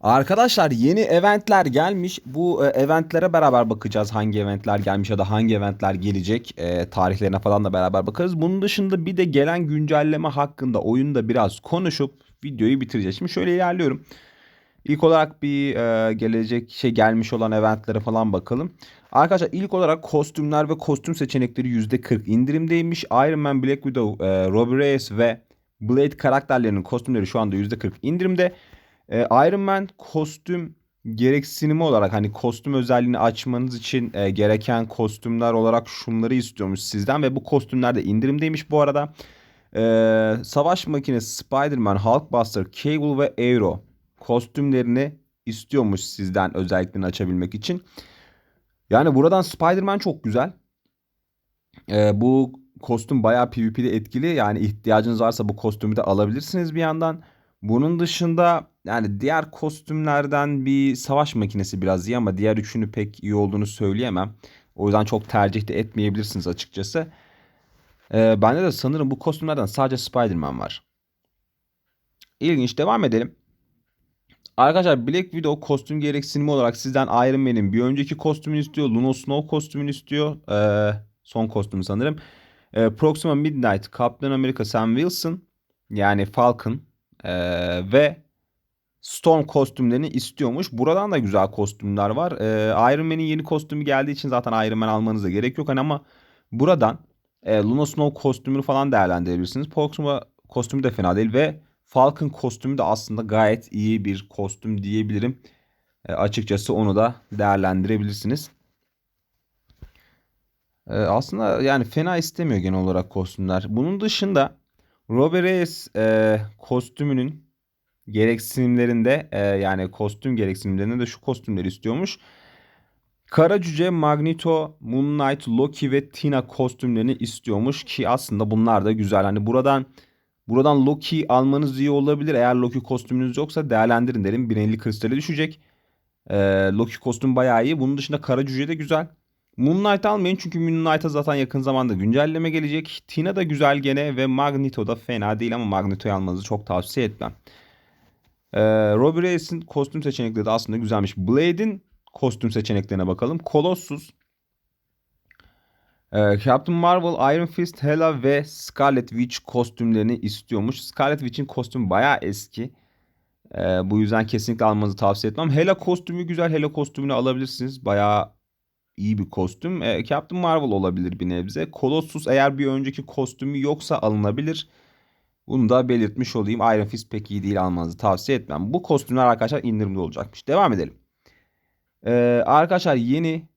Arkadaşlar yeni eventler gelmiş. Bu e, eventlere beraber bakacağız. Hangi eventler gelmiş ya da hangi eventler gelecek. E, tarihlerine falan da beraber bakarız. Bunun dışında bir de gelen güncelleme hakkında oyunda biraz konuşup videoyu bitireceğiz. Şimdi şöyle ilerliyorum. İlk olarak bir e, gelecek şey gelmiş olan eventlere falan bakalım. Arkadaşlar ilk olarak kostümler ve kostüm seçenekleri %40 indirimdeymiş. Iron Man, Black Widow, e, Robbie Reyes ve Blade karakterlerinin kostümleri şu anda %40 indirimde. E, Iron Man kostüm gereksinimi olarak hani kostüm özelliğini açmanız için e, gereken kostümler olarak şunları istiyormuş sizden ve bu kostümler de indirimdeymiş bu arada. E, savaş makinesi Spider-Man, Hulkbuster, Cable ve Arrow kostümlerini istiyormuş sizden özelliklerini açabilmek için. Yani buradan Spider-Man çok güzel. E, bu kostüm bayağı PvP'de etkili. Yani ihtiyacınız varsa bu kostümü de alabilirsiniz bir yandan. Bunun dışında yani diğer kostümlerden bir savaş makinesi biraz iyi ama diğer üçünü pek iyi olduğunu söyleyemem. O yüzden çok tercih de etmeyebilirsiniz açıkçası. Ee, bende de sanırım bu kostümlerden sadece Spider-Man var. İlginç devam edelim. Arkadaşlar Black Widow kostüm gereksinimi olarak sizden Iron Man'in bir önceki kostümünü istiyor. Luna Snow kostümünü istiyor. Ee, son kostümü sanırım. Ee, Proxima Midnight, Captain America Sam Wilson yani Falcon ee, ve Storm kostümlerini istiyormuş. Buradan da güzel kostümler var. Ee, Iron Man'in yeni kostümü geldiği için zaten Iron Man almanıza gerek yok. Hani ama buradan e, Luna Snow kostümünü falan değerlendirebilirsiniz. Proxima kostümü de fena değil ve Falcon kostümü de aslında gayet iyi bir kostüm diyebilirim. E, açıkçası onu da değerlendirebilirsiniz. E, aslında yani fena istemiyor genel olarak kostümler. Bunun dışında Robert Reyes e, kostümünün gereksinimlerinde e, yani kostüm gereksinimlerinde de şu kostümleri istiyormuş. Kara Cüce, Magneto, Moon Knight, Loki ve Tina kostümlerini istiyormuş ki aslında bunlar da güzel. Hani buradan buradan Loki almanız iyi olabilir. Eğer Loki kostümünüz yoksa değerlendirin derim. 1050 kristale düşecek. Ee, Loki kostüm bayağı iyi. Bunun dışında Kara Cüce de güzel. Moon almayın çünkü Moon zaten yakın zamanda güncelleme gelecek. Tina da güzel gene ve Magneto da fena değil ama Magneto'yu almanızı çok tavsiye etmem. Ee, Robbie Reyes'in kostüm seçenekleri de aslında güzelmiş. Blade'in kostüm seçeneklerine bakalım. Colossus, ee, Captain Marvel, Iron Fist, Hela ve Scarlet Witch kostümlerini istiyormuş. Scarlet Witch'in kostümü bayağı eski. Ee, bu yüzden kesinlikle almanızı tavsiye etmem. Hela kostümü güzel. Hela kostümünü alabilirsiniz. Bayağı iyi bir kostüm. Ee, Captain Marvel olabilir bir nebze. Colossus eğer bir önceki kostümü yoksa alınabilir. Bunu da belirtmiş olayım. Iron Fist pek iyi değil almanızı tavsiye etmem. Bu kostümler arkadaşlar indirimli olacakmış. Devam edelim. Ee, arkadaşlar yeni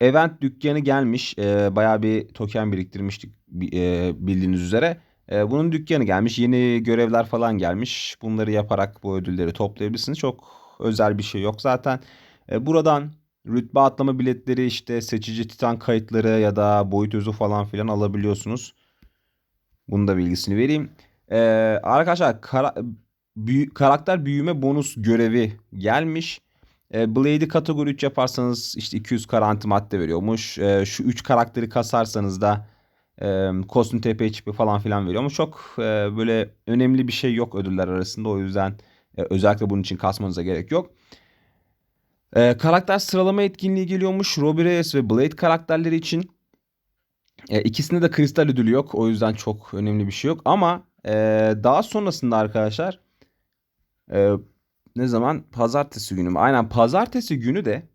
event dükkanı gelmiş. Ee, bayağı bir token biriktirmiştik e, bildiğiniz üzere. Ee, bunun dükkanı gelmiş. Yeni görevler falan gelmiş. Bunları yaparak bu ödülleri toplayabilirsiniz. Çok özel bir şey yok zaten. Ee, buradan rütbe atlama biletleri işte seçici titan kayıtları ya da boyut özü falan filan alabiliyorsunuz. Bunun da bilgisini vereyim. Ee, arkadaşlar kara, büyü, karakter büyüme bonus görevi gelmiş. Ee, Blade'i kategori 3 yaparsanız işte 200 kara antimadde veriyormuş. Ee, şu 3 karakteri kasarsanız da e, kostüm TP çipi falan filan veriyormuş. Çok e, böyle önemli bir şey yok ödüller arasında. O yüzden e, özellikle bunun için kasmanıza gerek yok. E, karakter sıralama etkinliği geliyormuş. Robbie Reyes ve Blade karakterleri için. E, ikisinde de kristal ödülü yok. O yüzden çok önemli bir şey yok. Ama e, daha sonrasında arkadaşlar e, ne zaman? Pazartesi günü mü? Aynen pazartesi günü de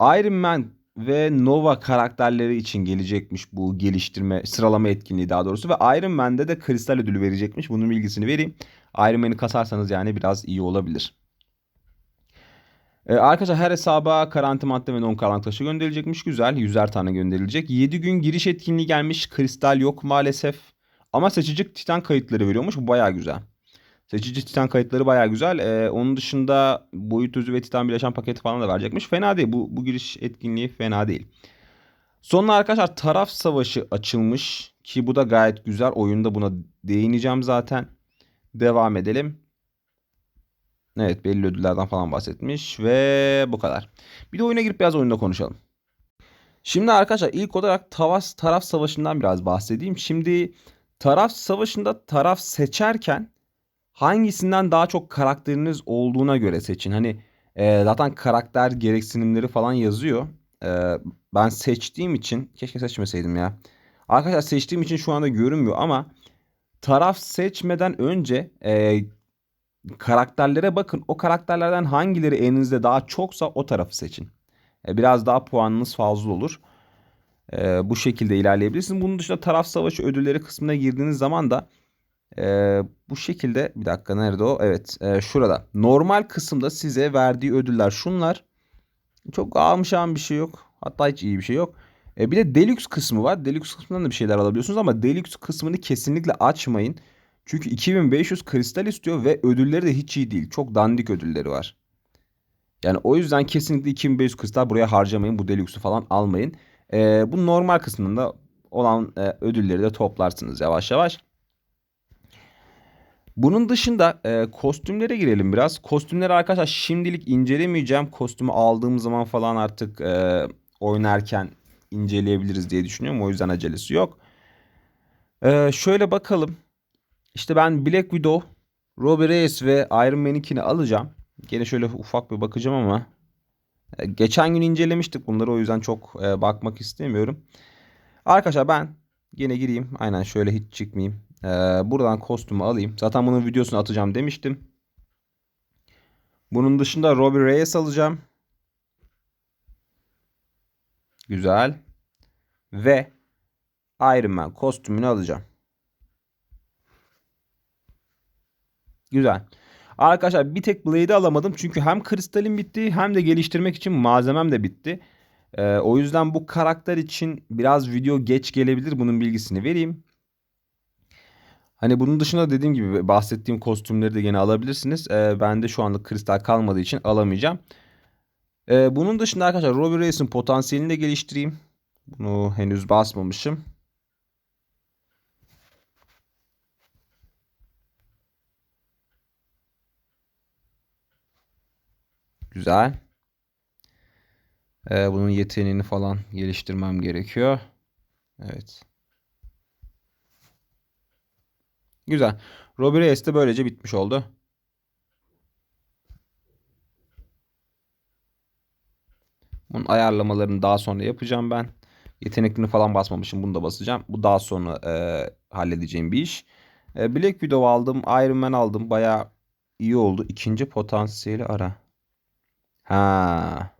Iron Man ve Nova karakterleri için gelecekmiş bu geliştirme sıralama etkinliği daha doğrusu ve Iron Man'de de kristal ödülü verecekmiş. Bunun bilgisini vereyim. Iron Man'i kasarsanız yani biraz iyi olabilir. Ee, arkadaşlar her hesaba karantin madde ve non karanlık taşı gönderilecekmiş. Güzel. Yüzer tane gönderilecek. 7 gün giriş etkinliği gelmiş. Kristal yok maalesef. Ama seçici titan kayıtları veriyormuş. Bu baya güzel. Seçici titan kayıtları baya güzel. Ee, onun dışında boyut özü ve titan bileşen paketi falan da verecekmiş. Fena değil. Bu, bu giriş etkinliği fena değil. Sonra arkadaşlar taraf savaşı açılmış. Ki bu da gayet güzel. Oyunda buna değineceğim zaten. Devam edelim. Evet belli ödüllerden falan bahsetmiş ve bu kadar. Bir de oyuna girip biraz oyunda konuşalım. Şimdi arkadaşlar ilk olarak Tavas taraf savaşından biraz bahsedeyim. Şimdi taraf savaşında taraf seçerken hangisinden daha çok karakteriniz olduğuna göre seçin. Hani e, zaten karakter gereksinimleri falan yazıyor. E, ben seçtiğim için keşke seçmeseydim ya. Arkadaşlar seçtiğim için şu anda görünmüyor ama taraf seçmeden önce e, karakterlere bakın. O karakterlerden hangileri elinizde daha çoksa o tarafı seçin. E, biraz daha puanınız fazla olur. E, bu şekilde ilerleyebilirsiniz. Bunun dışında taraf savaşı ödülleri kısmına girdiğiniz zaman da e, bu şekilde bir dakika nerede o? Evet e, şurada. Normal kısımda size verdiği ödüller şunlar. Çok almış bir şey yok. Hatta hiç iyi bir şey yok. E, bir de Deluxe kısmı var. Deluxe kısmından da bir şeyler alabiliyorsunuz ama Deluxe kısmını kesinlikle açmayın. Çünkü 2500 kristal istiyor ve ödülleri de hiç iyi değil. Çok dandik ödülleri var. Yani o yüzden kesinlikle 2500 kristal buraya harcamayın. Bu Deluxe'u falan almayın. E, bu normal kısmında olan e, ödülleri de toplarsınız yavaş yavaş. Bunun dışında e, kostümlere girelim biraz. Kostümleri arkadaşlar şimdilik incelemeyeceğim. Kostümü aldığım zaman falan artık e, oynarken inceleyebiliriz diye düşünüyorum. O yüzden acelesi yok. E, şöyle bakalım. İşte ben Black Widow, Robbie Reyes ve Iron Man'inkini alacağım. Gene şöyle ufak bir bakacağım ama. E, geçen gün incelemiştik bunları o yüzden çok e, bakmak istemiyorum. Arkadaşlar ben yine gireyim. Aynen şöyle hiç çıkmayayım. Ee, buradan kostümü alayım. Zaten bunun videosunu atacağım demiştim. Bunun dışında Robbie Reyes alacağım. Güzel. Ve Iron Man kostümünü alacağım. Güzel. Arkadaşlar bir tek Blade'i alamadım. Çünkü hem kristalim bitti hem de geliştirmek için malzemem de bitti. Ee, o yüzden bu karakter için biraz video geç gelebilir. Bunun bilgisini vereyim. Hani bunun dışında dediğim gibi bahsettiğim kostümleri de yine alabilirsiniz. Ee, bende şu anlık kristal kalmadığı için alamayacağım. Ee, bunun dışında arkadaşlar Robbie Reyes'in potansiyelini de geliştireyim. Bunu henüz basmamışım. Güzel. Ee, bunun yeteneğini falan geliştirmem gerekiyor. Evet. Güzel. Robbie Reyes de böylece bitmiş oldu. Bunun ayarlamalarını daha sonra yapacağım ben. Yeteneklerini falan basmamışım. Bunu da basacağım. Bu daha sonra e, halledeceğim bir iş. E, Black Widow aldım. Iron Man aldım. Baya iyi oldu. İkinci potansiyeli ara. Ha.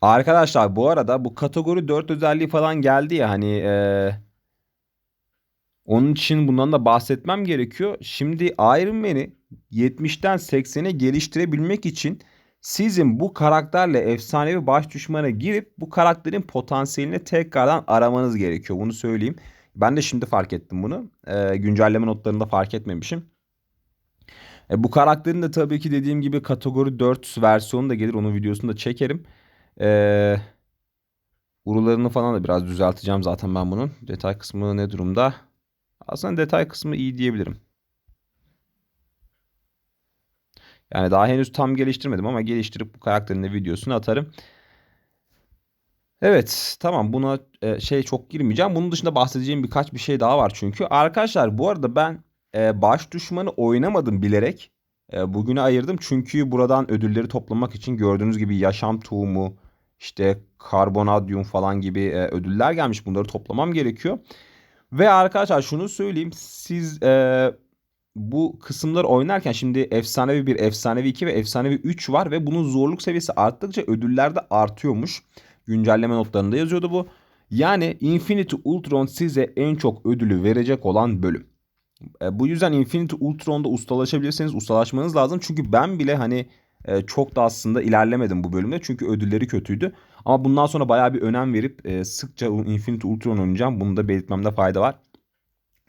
Arkadaşlar bu arada bu kategori 4 özelliği falan geldi ya hani e, onun için bundan da bahsetmem gerekiyor. Şimdi Iron Man'i 70'ten 80'e geliştirebilmek için sizin bu karakterle efsanevi baş düşmana girip bu karakterin potansiyelini tekrardan aramanız gerekiyor. Bunu söyleyeyim. Ben de şimdi fark ettim bunu. Ee, güncelleme notlarında fark etmemişim. E, bu karakterin de tabii ki dediğim gibi kategori 4 versiyonu da gelir. Onun videosunu da çekerim. Eee... Urularını falan da biraz düzelteceğim zaten ben bunun. Detay kısmı ne durumda? Aslında detay kısmı iyi diyebilirim. Yani daha henüz tam geliştirmedim ama geliştirip bu karakterin de videosunu atarım. Evet tamam buna e, şey çok girmeyeceğim. Bunun dışında bahsedeceğim birkaç bir şey daha var çünkü. Arkadaşlar bu arada ben e, baş düşmanı oynamadım bilerek. E, bugüne ayırdım çünkü buradan ödülleri toplamak için gördüğünüz gibi yaşam tohumu, işte karbonadyum falan gibi e, ödüller gelmiş. Bunları toplamam gerekiyor. Ve arkadaşlar şunu söyleyeyim. Siz e, bu kısımları oynarken şimdi efsanevi 1, efsanevi 2 ve efsanevi 3 var ve bunun zorluk seviyesi arttıkça ödüller de artıyormuş. Güncelleme notlarında yazıyordu bu. Yani Infinity Ultron size en çok ödülü verecek olan bölüm. E, bu yüzden Infinity Ultron'da ustalaşabilirseniz ustalaşmanız lazım. Çünkü ben bile hani e, çok da aslında ilerlemedim bu bölümde. Çünkü ödülleri kötüydü. Ama bundan sonra bayağı bir önem verip e, sıkça Infinity Ultron oynayacağım. Bunu da belirtmemde fayda var.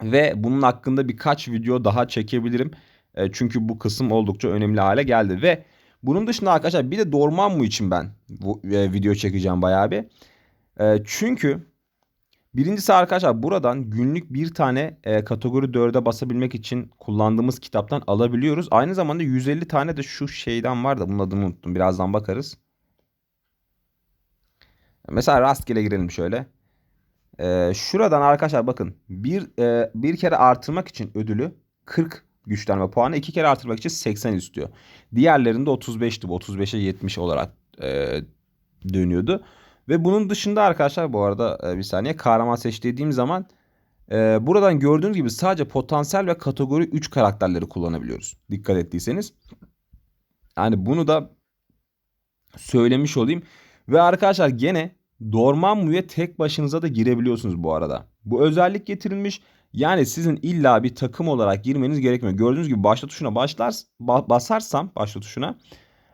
Ve bunun hakkında birkaç video daha çekebilirim. Çünkü bu kısım oldukça önemli hale geldi. Ve bunun dışında arkadaşlar bir de Dormammu için ben video çekeceğim bayağı bir. Çünkü birincisi arkadaşlar buradan günlük bir tane e, kategori 4'e basabilmek için kullandığımız kitaptan alabiliyoruz. Aynı zamanda 150 tane de şu şeyden var da bunun adını unuttum. Birazdan bakarız. Mesela rastgele girelim şöyle. Ee, şuradan arkadaşlar bakın bir e, bir kere artırmak için ödülü 40 güçlenme puanı. iki kere artırmak için 80 istiyor. Diğerlerinde 35'ti bu. 35'e 70 olarak e, dönüyordu. Ve bunun dışında arkadaşlar bu arada e, bir saniye kahraman seç dediğim zaman e, buradan gördüğünüz gibi sadece potansiyel ve kategori 3 karakterleri kullanabiliyoruz. Dikkat ettiyseniz. Yani bunu da söylemiş olayım. Ve arkadaşlar gene Dormammu'ya tek başınıza da girebiliyorsunuz bu arada. Bu özellik getirilmiş. Yani sizin illa bir takım olarak girmeniz gerekmiyor. Gördüğünüz gibi başla tuşuna başlar, basarsam başla tuşuna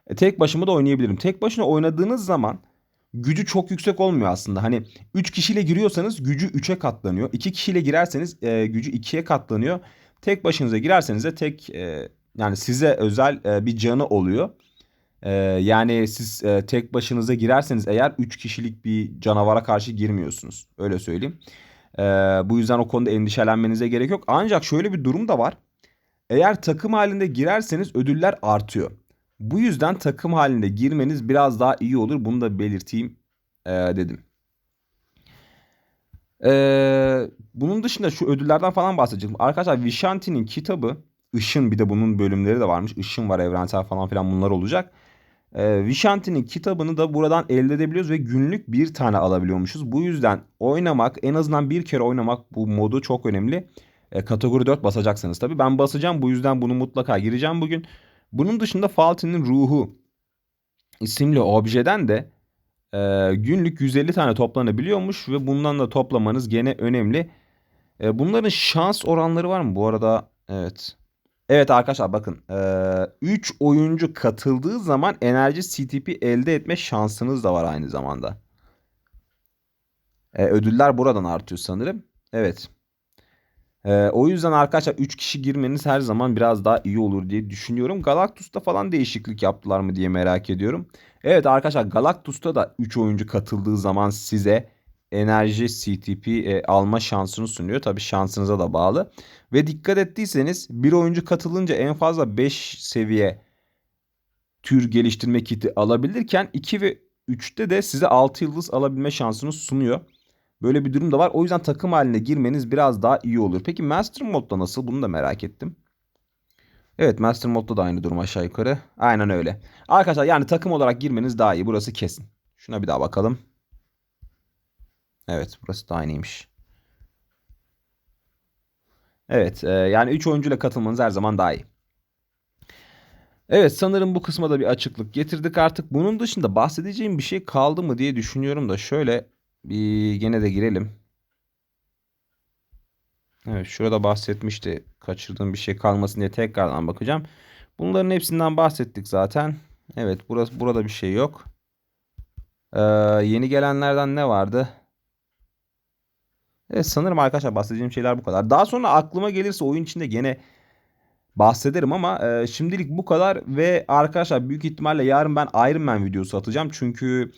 e, tek başıma da oynayabilirim. Tek başına oynadığınız zaman gücü çok yüksek olmuyor aslında. Hani 3 kişiyle giriyorsanız gücü 3'e katlanıyor. 2 kişiyle girerseniz e, gücü 2'ye katlanıyor. Tek başınıza girerseniz de tek e, yani size özel e, bir canı oluyor. E, yani siz e, tek başınıza girerseniz eğer 3 kişilik bir canavara karşı girmiyorsunuz. Öyle söyleyeyim. E, bu yüzden o konuda endişelenmenize gerek yok. Ancak şöyle bir durum da var. Eğer takım halinde girerseniz ödüller artıyor. Bu yüzden takım halinde girmeniz biraz daha iyi olur. Bunu da belirteyim e, dedim. Ee, bunun dışında şu ödüllerden falan bahsedeceğim. Arkadaşlar Vishanti'nin kitabı Işın bir de bunun bölümleri de varmış. Işın var evrensel falan filan bunlar olacak. Ee, Vishanti'nin kitabını da buradan elde edebiliyoruz ve günlük bir tane alabiliyormuşuz. Bu yüzden oynamak en azından bir kere oynamak bu modu çok önemli. E, kategori 4 basacaksınız tabi. Ben basacağım bu yüzden bunu mutlaka gireceğim bugün. Bunun dışında Faltin'in ruhu isimli objeden de e, günlük 150 tane toplanabiliyormuş ve bundan da toplamanız gene önemli. E, bunların şans oranları var mı? Bu arada evet. Evet arkadaşlar bakın 3 e, oyuncu katıldığı zaman enerji CTP elde etme şansınız da var aynı zamanda. E, ödüller buradan artıyor sanırım. Evet. Ee, o yüzden arkadaşlar 3 kişi girmeniz her zaman biraz daha iyi olur diye düşünüyorum. Galactus'ta falan değişiklik yaptılar mı diye merak ediyorum. Evet arkadaşlar Galactus'ta da 3 oyuncu katıldığı zaman size enerji CTP e, alma şansını sunuyor. Tabi şansınıza da bağlı. Ve dikkat ettiyseniz bir oyuncu katılınca en fazla 5 seviye tür geliştirme kiti alabilirken 2 ve 3'te de size 6 yıldız alabilme şansını sunuyor. Böyle bir durum da var. O yüzden takım haline girmeniz biraz daha iyi olur. Peki Master Mode'da nasıl? Bunu da merak ettim. Evet Master Mode'da da aynı durum aşağı yukarı. Aynen öyle. Arkadaşlar yani takım olarak girmeniz daha iyi. Burası kesin. Şuna bir daha bakalım. Evet burası da aynıymış. Evet e, yani 3 oyuncuyla katılmanız her zaman daha iyi. Evet sanırım bu kısma da bir açıklık getirdik artık. Bunun dışında bahsedeceğim bir şey kaldı mı diye düşünüyorum da şöyle bir gene de girelim. Evet şurada bahsetmişti. Kaçırdığım bir şey kalmasın diye tekrardan bakacağım. Bunların hepsinden bahsettik zaten. Evet burası burada bir şey yok. Ee, yeni gelenlerden ne vardı? Evet sanırım arkadaşlar bahsedeceğim şeyler bu kadar. Daha sonra aklıma gelirse oyun içinde gene bahsederim ama e, şimdilik bu kadar ve arkadaşlar büyük ihtimalle yarın ben Iron Man videosu atacağım. Çünkü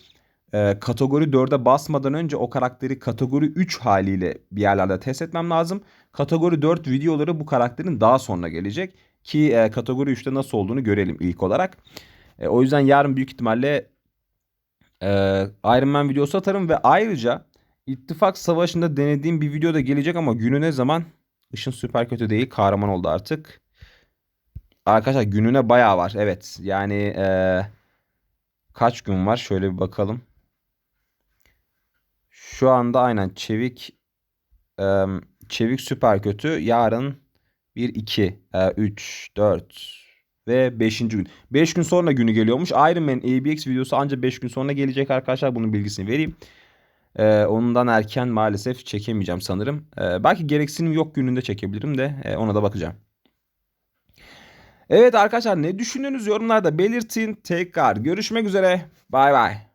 e, kategori 4'e basmadan önce o karakteri kategori 3 haliyle bir yerlerde test etmem lazım. Kategori 4 videoları bu karakterin daha sonra gelecek. Ki e, kategori 3'te nasıl olduğunu görelim ilk olarak. E, o yüzden yarın büyük ihtimalle e, Iron Man videosu atarım ve ayrıca İttifak Savaşı'nda denediğim bir video da gelecek ama günü ne zaman? Işın süper kötü değil kahraman oldu artık. Arkadaşlar gününe bayağı var evet yani e, kaç gün var şöyle bir bakalım. Şu anda aynen Çevik e, Çevik süper kötü. Yarın 1 2 e, 3 4 ve 5. gün. 5 gün sonra günü geliyormuş. Iron Man ABX videosu ancak 5 gün sonra gelecek arkadaşlar. Bunun bilgisini vereyim. Ee, ondan erken maalesef çekemeyeceğim sanırım. Ee, belki gereksinim yok gününde çekebilirim de e, ona da bakacağım. Evet arkadaşlar ne düşünüyorsunuz yorumlarda belirtin. Tekrar görüşmek üzere. Bay bay.